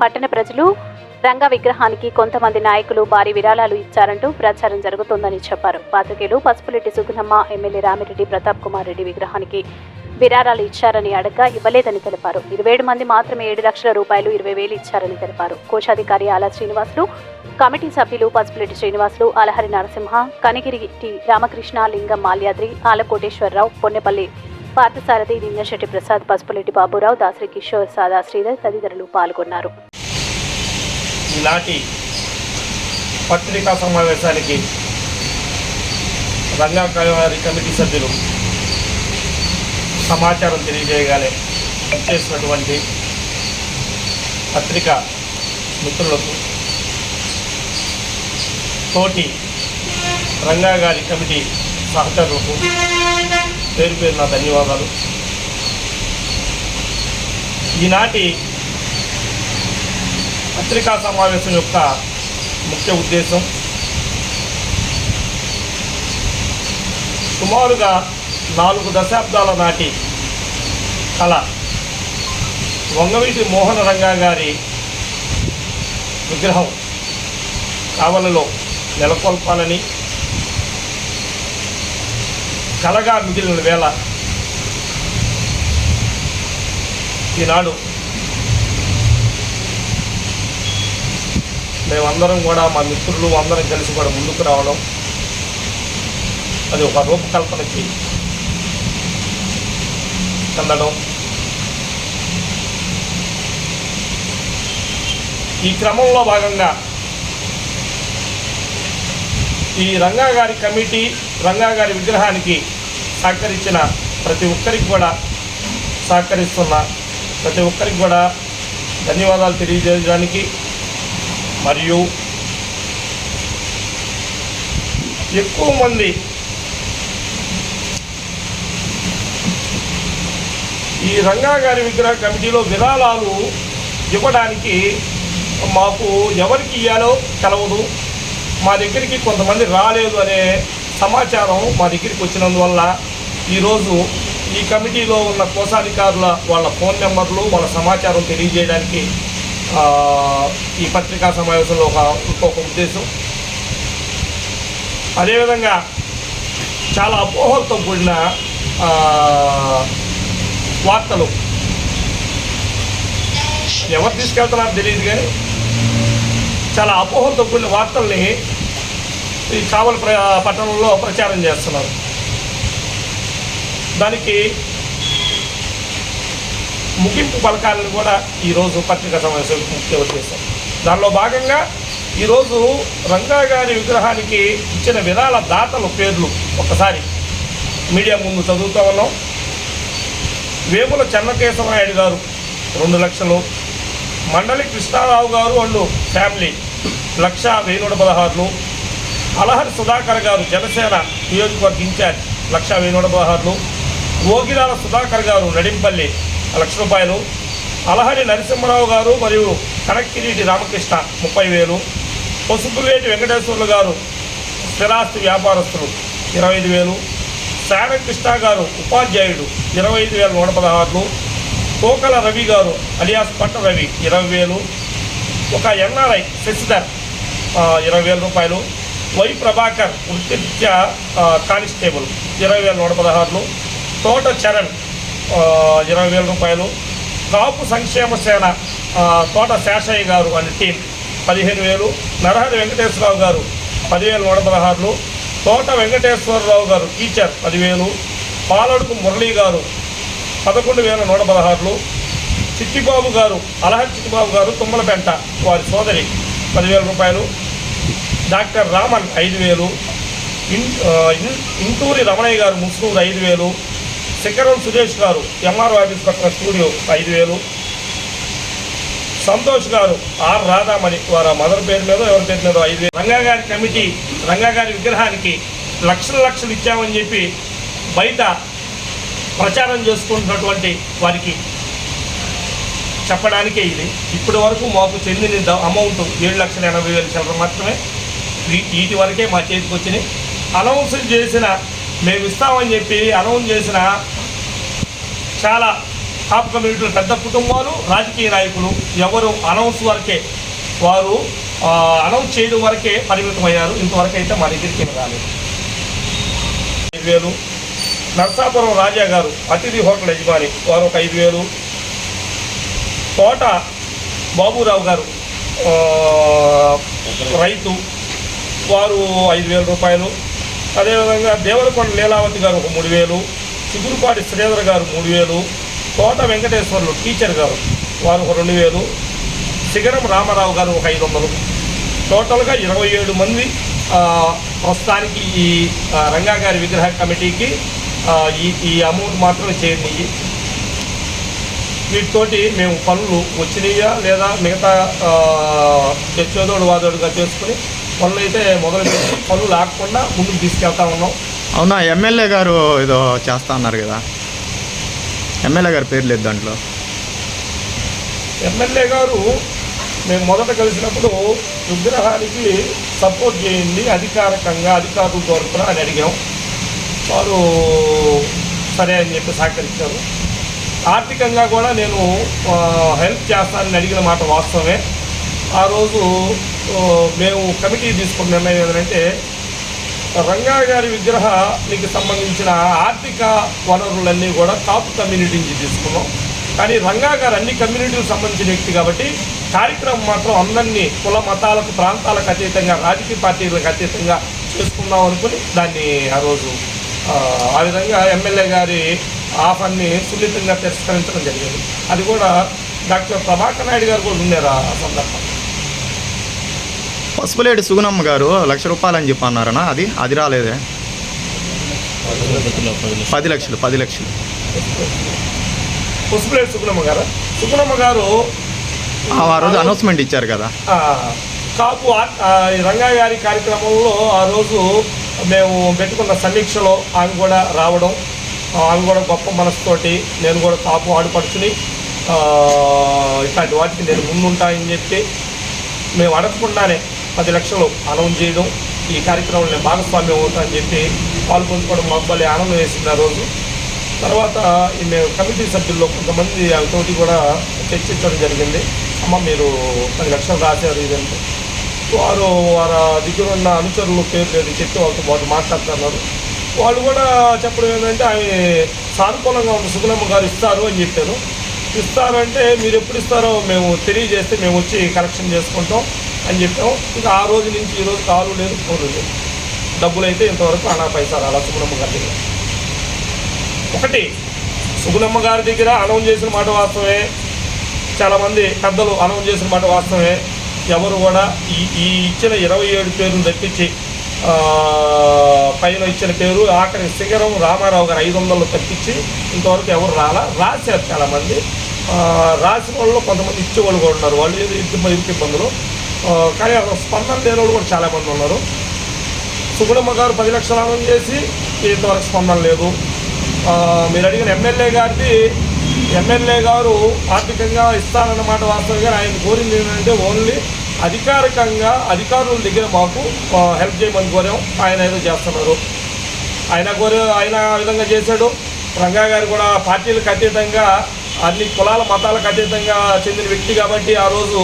పట్టణ ప్రజలు రంగా విగ్రహానికి కొంతమంది నాయకులు భారీ విరాళాలు ఇచ్చారంటూ ప్రచారం జరుగుతోందని చెప్పారు. పాత్రికేయులు పసుపులెట్టి సుగుణమ్మ ఎమ్మెల్యే రామిరెడ్డి ప్రతాప్ కుమార్ రెడ్డి విగ్రహానికి విరాళాలు ఇచ్చారని అడగ్గా ఇవ్వలేదని తెలిపారు. ఇరవై ఏడు మంది మాత్రమే ఏడు లక్షల రూపాయలు ఇరవై వేలు ఇచ్చారని తెలిపారు. కోశాధికారి ఆల శ్రీనివాసులు కమిటీ సభ్యులు పసుపులెట్టి శ్రీనివాసులు అలహరి నరసింహ కనిగిరి టి రామకృష్ణ లింగం మాల్యాద్రి ఆల కోటేశ్వరరావు పొన్నెపల్లి పార్థసారథి దింగశెట్టి ప్రసాద్ పసుపులెట్టి బాబురావు దాసరి కిషోర్ సాదా శ్రీధర్ తదితరులు పాల్గొన్నారు. ఇలాంటి పత్రికా సమావేశానికి రంగా కమిటీ సభ్యులు సమాచారం తెలియజేయగానే చేసినటువంటి పత్రికా మిత్రులకు తోటి రంగా గారి కమిటీ సహచరులకు పేరు పేరు నా ధన్యవాదాలు. ఈనాటి పత్రికా సమావేశం యొక్క ముఖ్య ఉద్దేశం సుమారుగా నాలుగు దశాబ్దాల నాటి కళ. వంగవీటి మోహన రంగా గారి విగ్రహం కావలలో నెలకొల్పాలని కలగా మిగిలిన వేళ ఈనాడు మేమందరం కూడా మా మిత్రులు అందరం కలిసి కూడా ముందుకు రావడం అది ఒక రూపకల్పనకి చెందడం. ఈ క్రమంలో భాగంగా ఈ రంగా గారి కమిటీ రంగా గారి విగ్రహానికి సహకరించిన ప్రతి ఒక్కరికి కూడా సహకరిస్తున్న ప్రతి ఒక్కరికి కూడా ధన్యవాదాలు తెలియజేయడానికి మరియు ఎక్కువ మంది ఈ రంగా గారి విగ్రహ కమిటీలో విరాళాలు ఇవ్వడానికి మాకు ఎవరికి ఇవ్వాలో కలవదు మా దగ్గరికి కొంతమంది రాలేదు అనే సమాచారం మా దగ్గరికి వచ్చినందువల్ల ఈరోజు ఈ కమిటీలో ఉన్న కోశాధికారుల వాళ్ళ ఫోన్ నెంబర్లు వాళ్ళ సమాచారం తెలియజేయడానికి ఈ పత్రికా సమావేశంలో ఒక ఇంకొక ఉద్దేశం. అదేవిధంగా చాలా అపోహలతో కూడిన వార్తలు. ఎవరు తీసుకెళ్తున్నారో తెలియదు కానీ చాలా అపోహలతో కూడిన వార్తల్ని ఈ కావలి ప్ర పట్టణంలో ప్రచారం చేస్తున్నారు. దానికి ముగింపు పలకాలను కూడా ఈరోజు పత్రికా సమావేశం ముఖ్య ఉద్దేశం. దానిలో భాగంగా ఈరోజు రంగా గారి విగ్రహానికి ఇచ్చిన విధాల దాతల పేర్లు ఒకసారి మీడియా ముందు చదువుతూ ఉన్నాం. వేముల చెన్నకేశవనాయుడు గారు రెండు లక్షలు మండలి కృష్ణారావు గారు అండ్ ఫ్యామిలీ లక్ష వెయ్యి నూట పదహారులు అలహరి సుధాకర్ గారు జనసేన నియోజకవర్గ ఇన్ఛార్జ్ లక్ష వెయ్యి నూట పదహారులు భోగిరాల సుధాకర్ గారు నడింపల్లి లక్ష రూపాయలు అలహరి నరసింహరావు గారు మరియు కనక్కిరీటి రామకృష్ణ ముప్పై వేలు పసుపులేటి వెంకటేశ్వర్లు గారు స్థిరాస్తి వ్యాపారస్తులు ఇరవై ఐదు వేలు శారకృష్ణ గారు ఉపాధ్యాయుడు ఇరవై ఐదు వేల నూట పదహారులు కోకల రవి గారు అలియాస్ పట్ట రవి ఇరవై వేలు ఒక ఎన్ఆర్ఐ శశిధర్ ఇరవై వేల రూపాయలు వై ప్రభాకర్ వృత్తిరీత్యా కానిస్టేబుల్ ఇరవై వేల నూట పదహారులు తోట చరణ్ ఇరవై వేల రూపాయలు. కాపు సంక్షేమ సేన తోట శేషయ్య గారు అనే టీం పదిహేను వేలు. నరహరి వెంకటేశ్వరరావు గారు పదివేల నూట పదహారులు తోట వెంకటేశ్వరరావు గారు టీచర్ పదివేలు. పాలడుకు మురళీ గారు పదకొండు వేల నూట పదహారులు చిట్టిబాబు గారు అలహరి చిట్టిబాబు గారు తుమ్మలపెంట వారి సోదరి పదివేల రూపాయలు. డాక్టర్ రామన్ ఐదు వేలు. ఇన్ ఇంటూరి రమణయ్య గారు ముస్నూరు ఐదు వేలు. శిఖరం సురేష్ గారు ఎంఆర్ఓ ఆఫీస్ పక్కన స్టూడియో ఐదు వేలు. సంతోష్ గారు ఆర్ రాధామణి వారు మదర్ పేరు మీద ఎవరి పేరు మీద ఐదు వేలు. రంగా గారి కమిటీ రంగా గారి విగ్రహానికి లక్షల లక్షలు ఇచ్చామని చెప్పి బయట ప్రచారం చేసుకుంటున్నటువంటి వారికి చెప్పడానికే ఇది. ఇప్పటి వరకు మాకు చెందిన అమౌంట్ ఏడు లక్షల ఎనభై వేల చిల్లర మాత్రమే. వీటి వరకే మా చేతికి వచ్చినాయి. అనౌన్స్ చేసిన మేము ఇస్తామని చెప్పి అనౌన్స్ చేసిన చాలా కాపు కమ్యూనిటీలు పెద్ద కుటుంబాలు రాజకీయ నాయకులు ఎవరు అనౌన్స్ వరకే వారు అనౌన్స్ చేయడం వరకే పరిమితం అయ్యారు ఇంతవరకు అయితే మా దగ్గరికి రాలేదు. ఐదు వేలు. నర్సాపురం రాజా గారు అతిథి హోటల్ యజమాని వారు ఒక ఐదు వేలు. తోట బాబురావు గారు రైతు వారు ఐదు వేల రూపాయలు. అదేవిధంగా దేవరకొండ లీలావతి గారు ఒక మూడు వేలు. చిగురుపాటి శ్రీధర్ గారు మూడు వేలు తోట వెంకటేశ్వర్లు టీచర్ గారు వారు ఒక రెండు వేలు శిఖరం రామారావు గారు ఒక ఐదు వందలు. టోటల్గా ఇరవై ఏడు మంది ప్రస్తుతానికి ఈ రంగా గారి విగ్రహ కమిటీకి ఈ ఈ అమౌంట్ మాత్రమే చేరినాయి వీటితోటి మేము పనులు వచ్చినాయా లేదా మిగతా ఆ, వాదోడుగా చేసుకుని పనులు అయితే మొదలు పెట్టి పనులు లేకుండా ముందుకు తీసుకెళ్తా ఉన్నాం. అవునా ఎమ్మెల్యే గారు ఏదో చేస్తా అన్నారు కదా. ఎమ్మెల్యే గారి పేరు లేదు దాంట్లో. ఎమ్మెల్యే గారు మేము మొదట కలిసినప్పుడు విగ్రహానికి సపోర్ట్ చేయండి అధికారికంగా అధికారుల తరపున అని అడిగాం. వారు సరే అని చెప్పి సహకరించారు. ఆర్థికంగా కూడా నేను హెల్ప్ చేస్తానని అడిగిన మాట వాస్తవమే. ఆ రోజు మేము కమిటీ తీసుకున్న నిర్ణయం ఏంటంటే రంగా గారి విగ్రహానికి సంబంధించిన ఆర్థిక వనరులన్నీ కూడా కాపు కమ్యూనిటీ నుంచి తీసుకున్నాం. కానీ రంగా గారు అన్ని కమ్యూనిటీలకు సంబంధించిన వ్యక్తి కాబట్టి కార్యక్రమం మాత్రం అందరినీ కుల మతాలకు ప్రాంతాలకు అతీతంగా రాజకీయ పార్టీలకు అతీతంగా చేసుకుందాం అనుకుని దాన్ని ఆ రోజు ఆ, విధంగా ఎమ్మెల్యే గారి ఆఫర్ని సున్నితంగా తిరస్కరించడం జరిగింది. అది కూడా డాక్టర్ ప్రభాకర్ నాయుడు గారు కూడా ఉన్నారు ఆ సందర్భం పసుపులేటి సుగుణమ్మ గారు లక్ష రూపాయలు అని చెప్పి అన్నారనా అది అది రాలేదే. పది లక్షలు పది లక్షలు. పుష్పలేటి సుగుణమ్మ గారు? సుగుణమ్మ గారు ఆ రోజు అనౌన్స్మెంట్ ఇచ్చారు కదా. కాపు ఆ- ఆ, ఈ రంగా గారి కార్యక్రమంలో ఆ రోజు మేము పెట్టుకున్న సమీక్షలో ఆమె కూడా రావడం ఆమె కూడా గొప్ప మనసుతోటి నేను కూడా కాపు ఆడుపడుచుని ఆ, ఇట్లాంటి వాటికి నేను ముందుంటానని చెప్పి మేము అడగకుండానే పది లక్షలు అనౌన్స్ చేయడం ఈ కార్యక్రమంలో భాగస్వామ్యం భాగస్వామ్యం అవుతానని చెప్పి పాల్పంచుకోవడం మా అబ్బాయి ఆనందం వేసింది ఆ రోజు. తర్వాత మేము కమిటీ సభ్యుల్లో కొంతమంది తోటి కూడా చర్చించడం జరిగింది. అమ్మ మీరు పది లక్షలు రాశారు ఇదంటే. వారు వారి దగ్గర ఉన్న అనుచరులు పేరు లేదు చెప్పి వాళ్ళతో పాటు మాట్లాడుతున్నారు. వాళ్ళు కూడా చెప్పడం ఏంటంటే ఆమె సానుకూలంగా ఉన్న సుగుణమ్మ గారు ఇస్తారు అని చెప్పారు. ఇస్తారు అంటే మీరు ఎప్పుడు ఇస్తారో మేము తెలియజేస్తే మేము వచ్చి కలెక్షన్ చేసుకుంటాం. అని చెప్పాం ఇంకా ఆ రోజు నుంచి ఈ రోజు కాలు లేదు ఫోన్లు లేదు. డబ్బులు అయితే ఇంతవరకు అనా పైసా రాలా సుగుణమ్మ గారి దగ్గర. ఒకటి సుగుణమ్మ గారి దగ్గర అనౌన్స్ చేసిన మాట వాస్తవమే. చాలామంది పెద్దలు అనౌన్స్ చేసిన మాట వాస్తవమే. ఎవరు కూడా ఈ ఈ ఇచ్చిన ఇరవై ఏడు పేరును తప్పించి పైన ఇచ్చిన పేరు ఆఖరి శిఖరం రామారావు గారు ఐదు వందలు తప్పించి ఇంతవరకు ఎవరు రాలా? రాశారు చాలామంది. రాసిన వాళ్ళు కొంతమంది ఇచ్చేవాళ్ళు కూడా ఉన్నారు. వాళ్ళు ఏదో ఇబ్బందులు. కానీ అక్కడ స్పందన లేని వాళ్ళు కూడా చాలామంది ఉన్నారు. సుగుణమ్మ గారు పది లక్షల అనౌన్స్ చేసి ఇంతవరకు స్పందన లేదు. మీరు అడిగిన ఎమ్మెల్యే గారిది ఎమ్మెల్యే గారు ఆర్థికంగా ఇస్తానన్నమాట వాస్తవంగా ఆయన కోరింది ఏంటంటే ఓన్లీ అధికారికంగా అధికారుల దగ్గర మాకు హెల్ప్ చేయమని కోరాం. ఆయన ఏదో చేస్తున్నారు. ఆయన కోరే ఆయన విధంగా చేశాడు. రంగా గారు కూడా పార్టీలకు అతీతంగా అన్ని కులాల మతాలకు అతీతంగా చెందిన వ్యక్తి కాబట్టి ఆ రోజు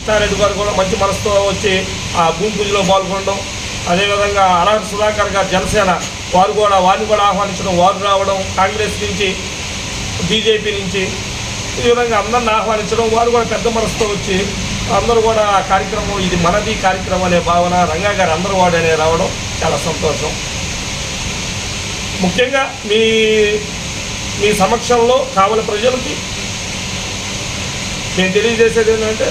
రెడ్డి గారు కూడా మంచి మనసుతో వచ్చి ఆ భూమి పూజలో పాల్గొనడం అదేవిధంగా అలాంటి సుధాకర్ గారు జనసేన వారు కూడా వారిని కూడా ఆహ్వానించడం వారు రావడం కాంగ్రెస్ నుంచి బీజేపీ నుంచి ఈ విధంగా అందరిని ఆహ్వానించడం వారు కూడా పెద్ద మనసుతో వచ్చి అందరూ కూడా ఆ కార్యక్రమం ఇది మనది కార్యక్రమం అనే భావన రంగా గారు అందరూ వాడు రావడం చాలా సంతోషం. ముఖ్యంగా మీ మీ సమక్షంలో కావలి ప్రజలకి నేను తెలియజేసేది ఏంటంటే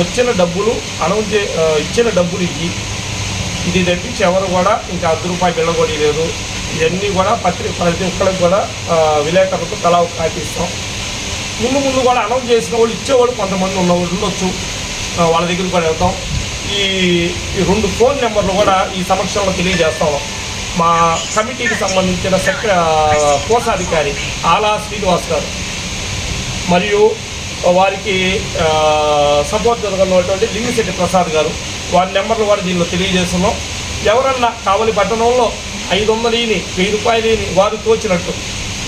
వచ్చిన డబ్బులు అనౌన్స్ చే ఇచ్చిన డబ్బులు ఇవి ఇది తప్పించి ఎవరు కూడా ఇంకా అర్ధ రూపాయి వెళ్ళగొడి ఇవన్నీ కూడా పత్రిక ప్రతి ఒక్కరికి కూడా విలేకరులకు తలా కాపిస్తాం ముందు ముందు కూడా అనౌన్స్ చేసిన వాళ్ళు ఇచ్చేవాళ్ళు కొంతమంది ఉన్న ఉండొచ్చు. వాళ్ళ దగ్గరికి కూడా వెళ్తాం. ఈ ఈ రెండు ఫోన్ నెంబర్లు కూడా ఈ సమక్షంలో తెలియజేస్తాం. మా కమిటీకి సంబంధించిన సెక్ర కోశాధికారి ఆలా శ్రీనివాస్ గారు. మరియు వారికి సపోర్ట్ జరగనున్నటువంటి లింగిశెట్టి ప్రసాద్ గారు. వారి నెంబర్లు కూడా దీనిలో తెలియజేస్తున్నాం. ఎవరన్నా కావలి పట్టణంలో ఐదు వందలని వెయ్యి రూపాయలని వారు తోచినట్టు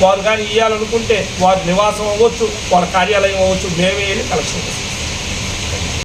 వారు కానీ ఇవ్వాలనుకుంటే వారి నివాసం అవ్వచ్చు వారి కార్యాలయం అవ్వచ్చు మేమే కలెక్షన్ చేస్తాం.